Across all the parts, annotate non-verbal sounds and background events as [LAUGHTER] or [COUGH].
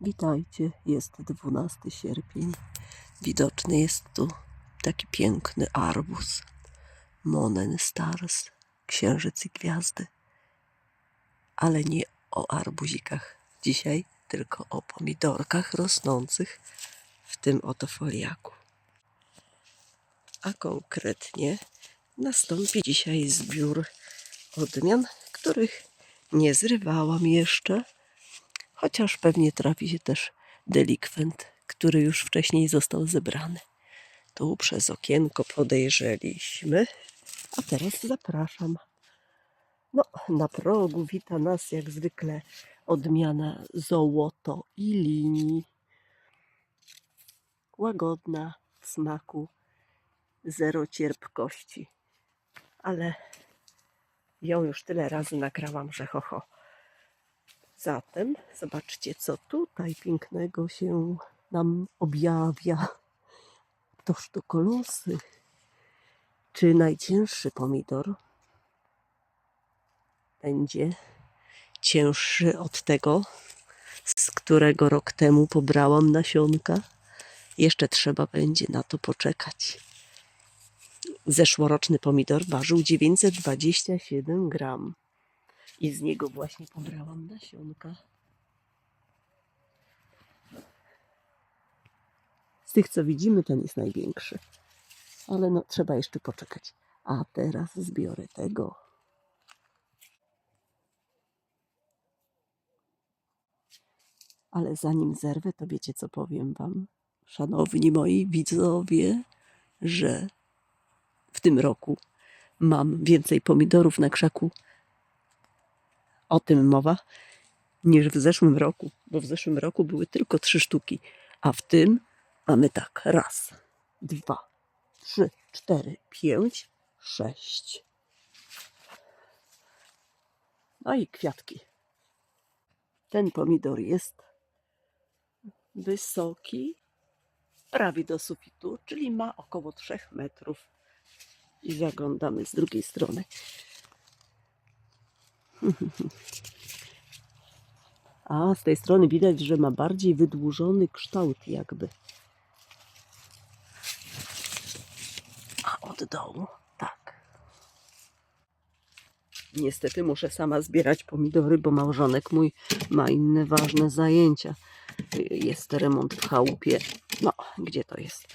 Witajcie, jest 12 sierpień. Widoczny jest tu taki piękny arbuz. Monen Stars, księżyc i gwiazdy. Ale nie o arbuzikach dzisiaj, tylko o pomidorkach rosnących w tym oto foliaku. A konkretnie nastąpi dzisiaj zbiór odmian, których nie zrywałam jeszcze, chociaż pewnie trafi się też delikwent, który już wcześniej został zebrany. Tu przez okienko podejrzeliśmy, a teraz zapraszam. No, na progu wita nas jak zwykle odmiana złoto i linii. Łagodna w smaku, zero cierpkości. Ale ją już tyle razy nagrałam, że ho, ho. Zatem zobaczcie, co tutaj pięknego się nam objawia. Toż to kolosy. Czy najcięższy pomidor będzie cięższy od tego, z którego rok temu pobrałam nasionka? Jeszcze trzeba będzie na to poczekać. Zeszłoroczny pomidor ważył 927 gram i z niego właśnie pobrałam nasionka. Z tych, co widzimy, ten jest największy. Ale no, trzeba jeszcze poczekać. A teraz zbiorę tego. Ale zanim zerwę, to wiecie, co powiem wam, szanowni moi widzowie, że w tym roku mam więcej pomidorów na krzaku. O tym mowa, niż w zeszłym roku, bo w zeszłym roku były tylko trzy sztuki, a w tym mamy tak, raz, dwa, trzy, cztery, pięć, sześć. No i kwiatki. Ten pomidor jest wysoki, prawie do sufitu, czyli ma około 3 metrów. I zaglądamy z drugiej strony. A z tej strony widać, że ma bardziej wydłużony kształt, jakby. A od dołu, tak. Niestety muszę sama zbierać pomidory, bo małżonek mój ma inne ważne zajęcia. Jest remont w chałupie. No, gdzie to jest?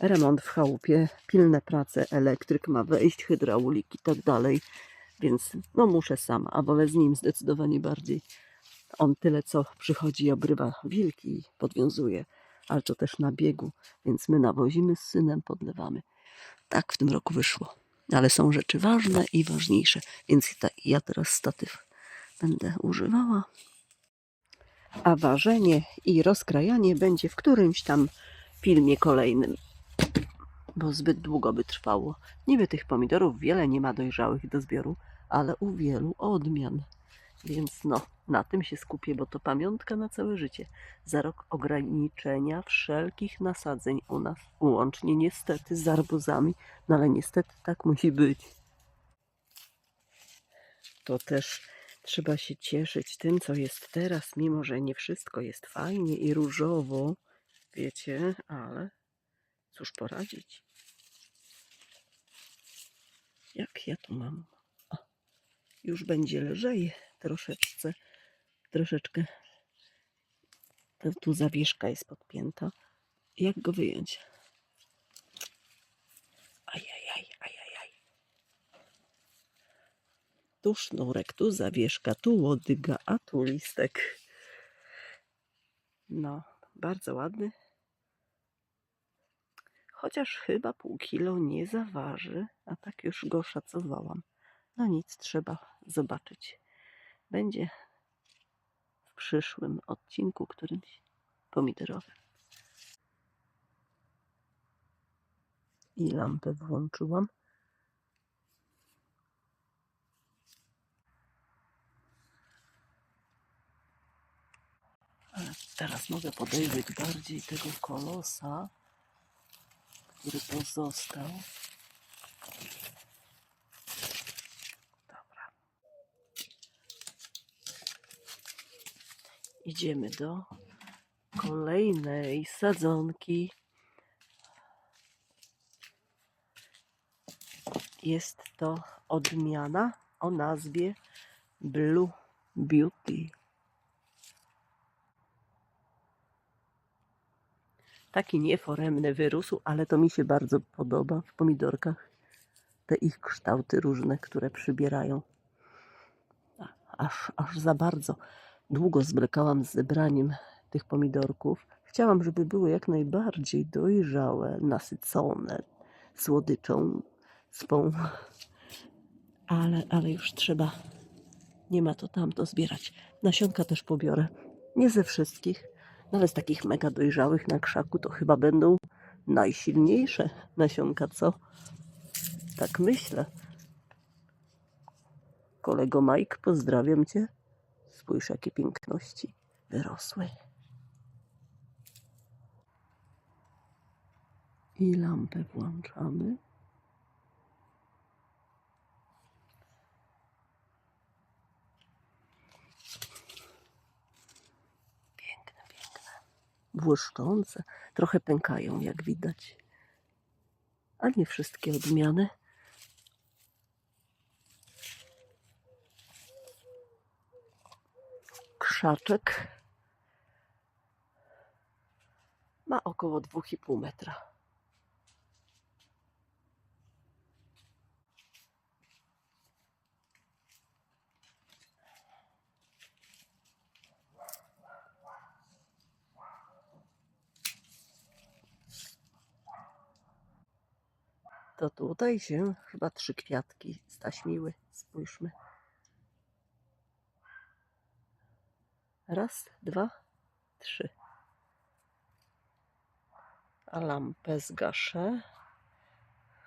Remont w chałupie, pilne prace, elektryk ma wejść, hydraulik i tak dalej. Więc no muszę sama, a wolę z nim zdecydowanie bardziej. On tyle co przychodzi, obrywa wilki i podwiązuje, ale to też na biegu, więc my nawozimy z synem, podlewamy. Tak w tym roku wyszło. Ale są rzeczy ważne i ważniejsze, więc ja teraz statyw będę używała. A ważenie i rozkrajanie będzie w którymś tam filmie kolejnym, bo zbyt długo by trwało. Niby tych pomidorów wiele nie ma dojrzałych do zbioru, ale u wielu odmian. Więc no, na tym się skupię, bo to pamiątka na całe życie. Za rok ograniczenia wszelkich nasadzeń u nas, łącznie niestety z arbuzami, no ale niestety tak musi być. To też trzeba się cieszyć tym, co jest teraz, mimo że nie wszystko jest fajnie i różowo, wiecie, ale cóż poradzić. Jak ja tu mam? O, już będzie lżej troszeczkę, troszeczkę. Tu zawieszka jest podpięta. Jak go wyjąć? Ajajaj, ajajaj. Tu sznurek, tu zawieszka, tu łodyga, a tu listek. No, bardzo ładny. Chociaż chyba pół kilo nie zaważy, a tak już go szacowałam. No nic, trzeba zobaczyć. Będzie w przyszłym odcinku którymś pomidorowym. I lampę włączyłam. Teraz mogę podejrzeć bardziej tego kolosa, który pozostał. Dobra. Idziemy do kolejnej sadzonki. Jest to odmiana o nazwie Blue Beauty. Taki nieforemny wyrósł, ale to mi się bardzo podoba w pomidorkach. Te ich kształty różne, które przybierają. Aż, aż za bardzo długo zwlekałam z zebraniem tych pomidorków. Chciałam, żeby były jak najbardziej dojrzałe, nasycone słodyczą, spą. Ale, ale już trzeba. Nie ma to tamto zbierać. Nasionka też pobiorę. Nie ze wszystkich, no ale z takich mega dojrzałych na krzaku to chyba będą najsilniejsze nasionka, co? Tak myślę. Kolego Mike, pozdrawiam cię. Spójrz, jakie piękności wyrosły. I lampę włączamy. Błyszczące. Trochę pękają, jak widać. A nie wszystkie odmiany. Krzaczek ma około 2,5 metra. To tutaj się chyba trzy kwiatki staśmiły. Spójrzmy. Raz, dwa, trzy. A lampę zgaszę.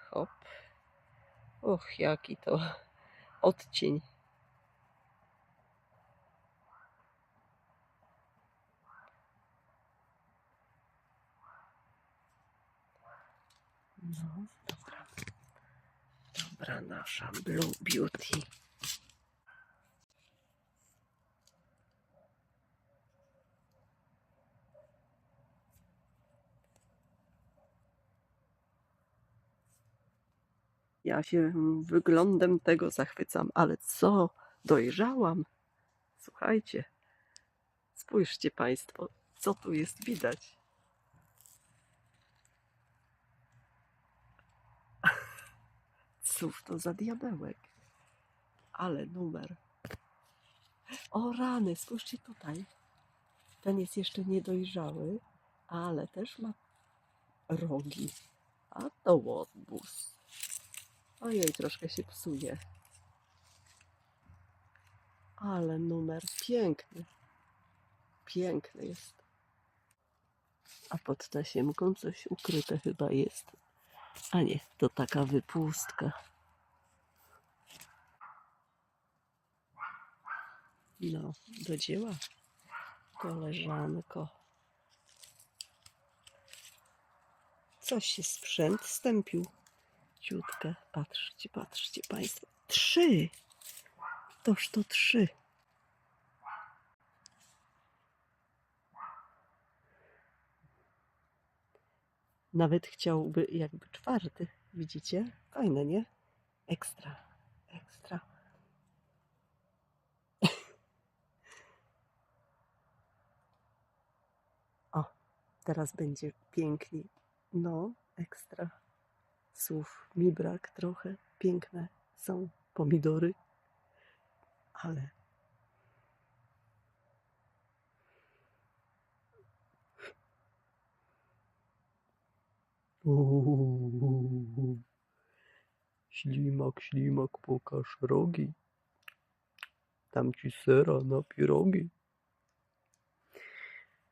Hop. Och, jaki to odcień. Dobra, nasza Blue Beauty. Ja się wyglądem tego zachwycam, ale co dojrzałam? Słuchajcie, spójrzcie Państwo, co tu jest widać. Cóż to za diabełek? Ale numer. O rany, spójrzcie tutaj. Ten jest jeszcze niedojrzały, ale też ma rogi. A to łobuz. Ojej, troszkę się psuje. Ale numer piękny. Piękny jest. A pod tasiemką coś ukryte chyba jest. A nie, to taka wypustka. No, do dzieła, koleżanko. Coś się sprzęt stępił. Ciutkę. Patrzcie, patrzcie Państwo. Trzy! Toż to trzy. Nawet chciałby jakby czwarty. Widzicie? Fajne, nie? Ekstra. Ekstra. Teraz będzie piękniej. No, ekstra. Słów mi brak trochę. Piękne są pomidory, ale Uuu. Ślimak, ślimak, pokaż rogi. Tam ci sera na pierogi.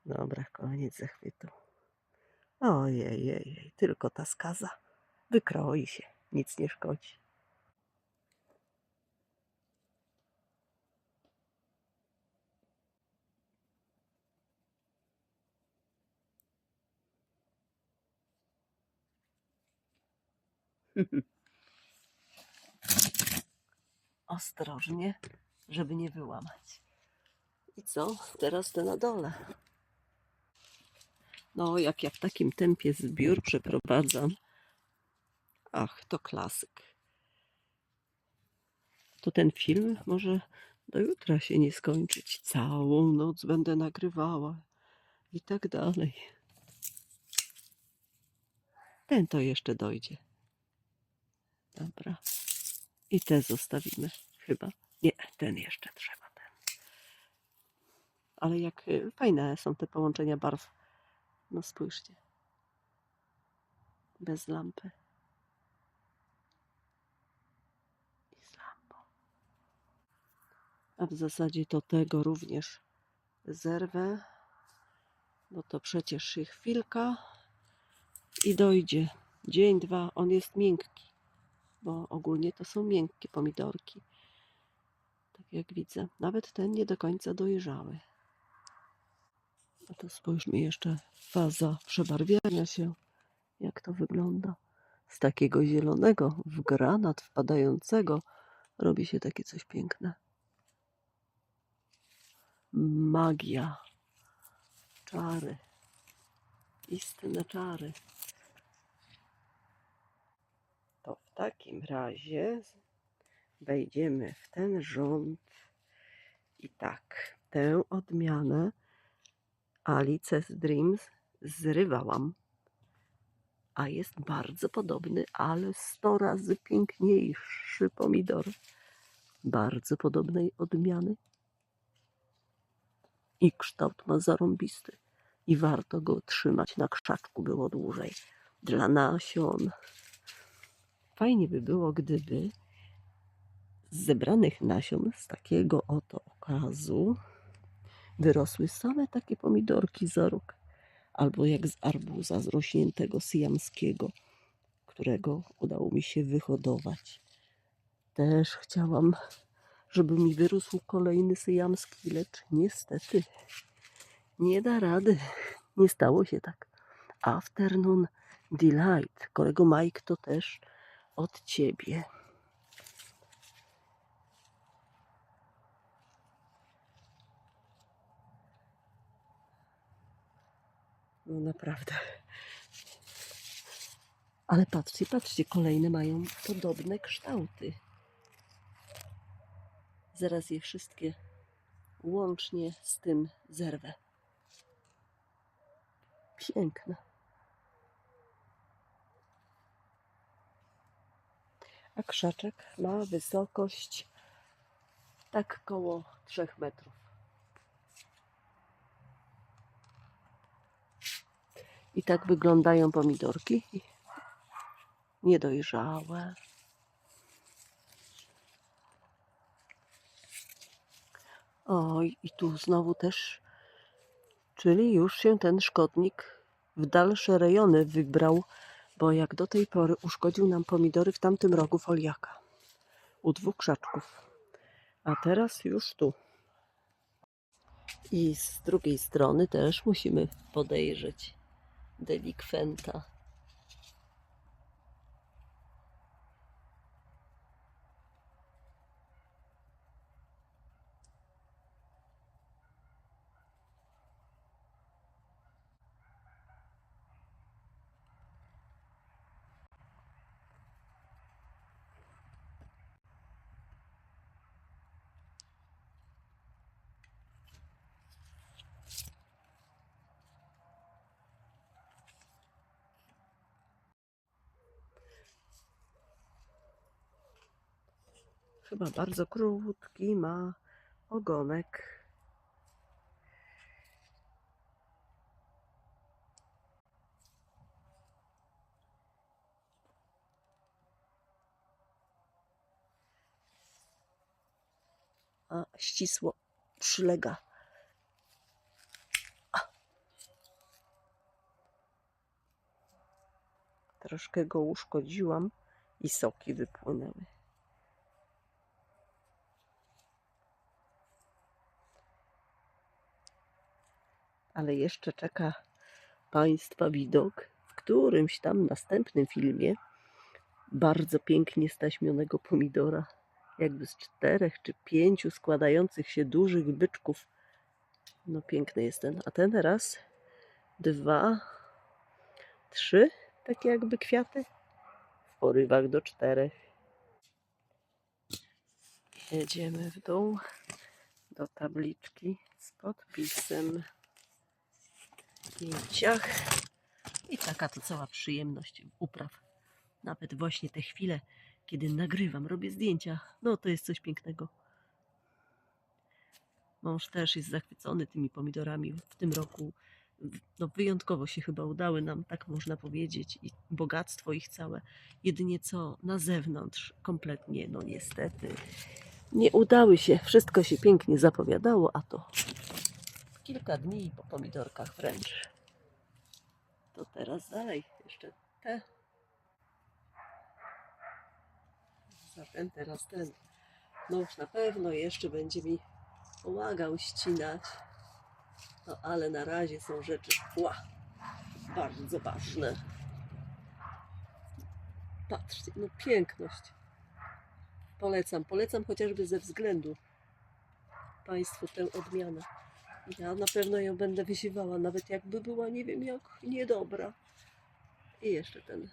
Dobra, koniec zachwytu. Ojej, jej, tylko ta skaza. Wykroi się, nic nie szkodzi. [LAUGHS] Ostrożnie, żeby nie wyłamać. I co? Teraz te na dole. No, jak ja w takim tempie zbiór przeprowadzam. Ach, to klasyk. To ten film może do jutra się nie skończyć. Całą noc będę nagrywała i tak dalej. Ten to jeszcze dojdzie. Dobra. I te zostawimy chyba. Nie, ten jeszcze trzeba. Ten. Ale jak y, fajne są te połączenia barw. No spójrzcie. Bez lampy. I z lampą. A w zasadzie to tego również zerwę. Bo to przecież ich chwilka i dojdzie. Dzień, dwa, on jest miękki. Bo ogólnie to są miękkie pomidorki. Tak jak widzę. Nawet ten nie do końca dojrzały. A to spójrzmy jeszcze faza przebarwiania się. Jak to wygląda. Z takiego zielonego w granat wpadającego robi się takie coś piękne. Magia. Czary. Istne czary. To w takim razie wejdziemy w ten rząd i tak, tę odmianę Alice's Dreams zrywałam, a jest bardzo podobny, ale 100 razy piękniejszy pomidor. Bardzo podobnej odmiany. I kształt ma zarąbisty. I warto go trzymać na krzaczku było dłużej. Dla nasion. Fajnie by było, gdyby z zebranych nasion z takiego oto okazu wyrosły same takie pomidorki za. Albo jak z arbuza zrośniętego syjamskiego, którego udało mi się wyhodować. Też chciałam, żeby mi wyrósł kolejny syjamski, lecz niestety nie da rady. Nie stało się tak. Afternoon Delight. Kolego Mike, to też od ciebie. No naprawdę. Ale patrzcie, patrzcie, kolejne mają podobne kształty. Zaraz je wszystkie łącznie z tym zerwę. Piękne. A krzaczek ma wysokość tak koło 3 metrów. I tak wyglądają pomidorki. Niedojrzałe. Oj, i tu znowu też, czyli już się ten szkodnik w dalsze rejony wybrał, bo jak do tej pory uszkodził nam pomidory w tamtym rogu foliaka. U dwóch krzaczków. A teraz już tu. I z drugiej strony też musimy podejrzeć delikwenta. Chyba bardzo krótki ma ogonek. A ścisło przylega. Troszkę go uszkodziłam i soki wypłynęły. Ale jeszcze czeka Państwa widok w którymś tam następnym filmie bardzo pięknie staśmionego pomidora, jakby z czterech czy pięciu składających się dużych byczków. No piękny jest ten. A ten raz dwa, trzy, takie jakby kwiaty. W porywach do czterech. Jedziemy w dół do tabliczki z podpisem zdjęciach. I taka to cała przyjemność upraw. Nawet właśnie te chwile, kiedy nagrywam, robię zdjęcia, no to jest coś pięknego. Mąż też jest zachwycony tymi pomidorami w tym roku. No wyjątkowo się chyba udały nam, tak można powiedzieć, i bogactwo ich całe. Jedynie co na zewnątrz kompletnie, no niestety, nie udały się. Wszystko się pięknie zapowiadało, a to kilka dni po pomidorkach wręcz. To teraz dalej, jeszcze te. Za ten, teraz ten. Mąż na pewno jeszcze będzie mi pomagał ścinać. No ale na razie są rzeczy ła, bardzo ważne. Patrzcie, no piękność. Polecam, polecam chociażby ze względu Państwu tę odmianę. Ja na pewno ją będę wysiewała, nawet jakby była nie wiem jak niedobra. I jeszcze ten.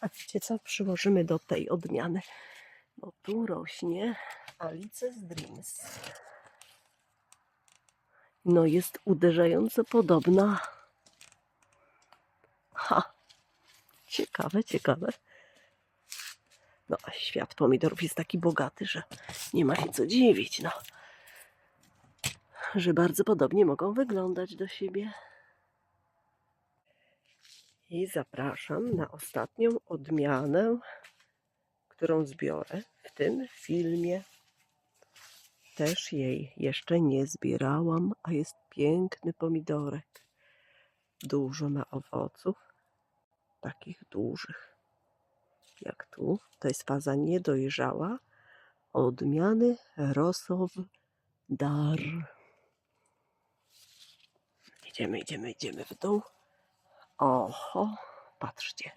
A wiecie co? Przyłożymy do tej odmiany. Tu rośnie Alice's Dreams. No jest uderzająco podobna. Ha! Ciekawe, ciekawe. No a świat pomidorów jest taki bogaty, że nie ma się co dziwić, no. Że bardzo podobnie mogą wyglądać do siebie. I zapraszam na ostatnią odmianę, którą zbiorę w tym filmie. Też jej jeszcze nie zbierałam, a jest piękny pomidorek. Dużo ma owoców, takich dużych. Jak tu, to jest faza niedojrzała, odmiany rosow dar. Idziemy, idziemy, idziemy w dół. Oho, patrzcie.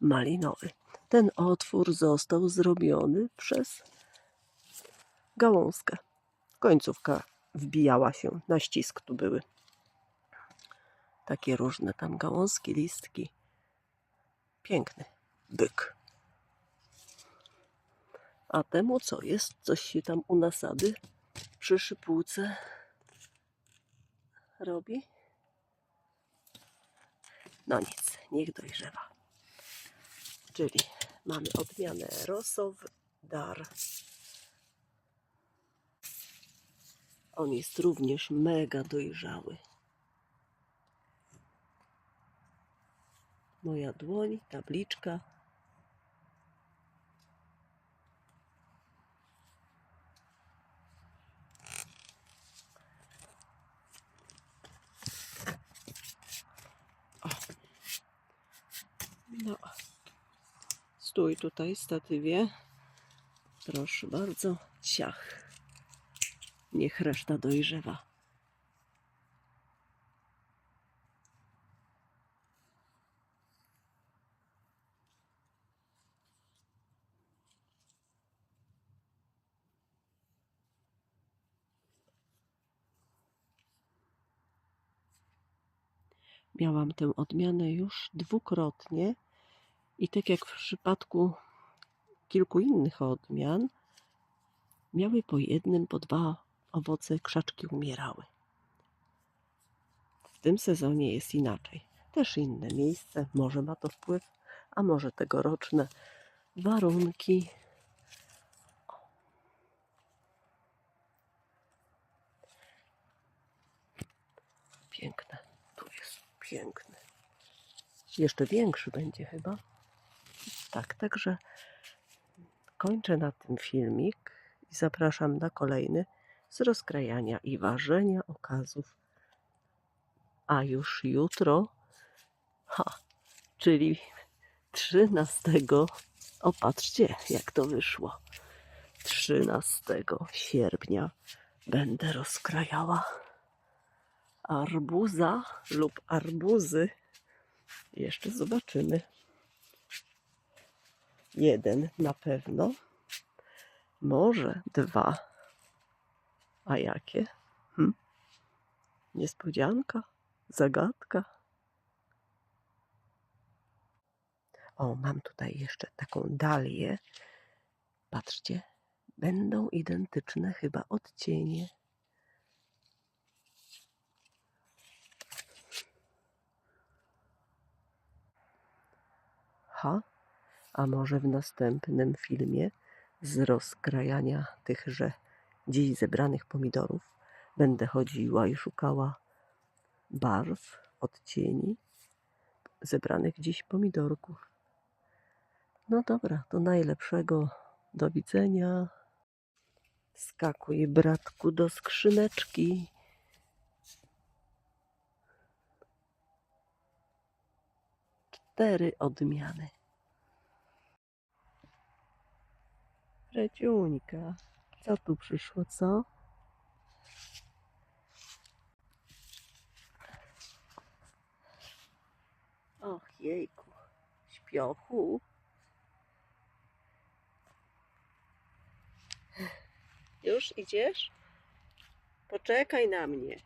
Malinowy. Ten otwór został zrobiony przez gałązkę. Końcówka wbijała się na ścisk. Tu były takie różne tam gałązki, listki. Piękny byk. A temu co jest? Coś się tam u nasady przy szypułce robi? No nic, niech dojrzewa. Czyli mamy odmianę Rosow Dar. On jest również mega dojrzały. Moja dłoń, tabliczka. O. No. Stój tutaj, statywie. Proszę bardzo. Ciach. Niech reszta dojrzewa. Miałam tę odmianę już dwukrotnie i tak jak w przypadku kilku innych odmian, miały po jednym, po dwa owoce, krzaczki umierały. W tym sezonie jest inaczej. Też inne miejsce, może ma to wpływ, a może tegoroczne warunki. Piękne, tu jest piękny. Jeszcze większy będzie chyba. Tak, także kończę na tym filmik i zapraszam na kolejny z rozkrajania i ważenia okazów. A już jutro, ha, czyli 13, opatrzcie jak to wyszło. 13 sierpnia będę rozkrajała arbuza lub arbuzy. Jeszcze zobaczymy. Jeden na pewno. Może dwa. A jakie? Hm? Niespodzianka? Zagadka? O, mam tutaj jeszcze taką dalię. Patrzcie, będą identyczne chyba odcienie. Ha, a może w następnym filmie z rozkrajania tychże dziś zebranych pomidorów będę chodziła i szukała barw, odcieni zebranych dziś pomidorków. No dobra, to najlepszego. Do widzenia. Skakuj, bratku, do skrzyneczki. Cztery odmiany. Reciuńka, co tu przyszło, co? Och, jejku, śpiochu. Już idziesz? Poczekaj na mnie.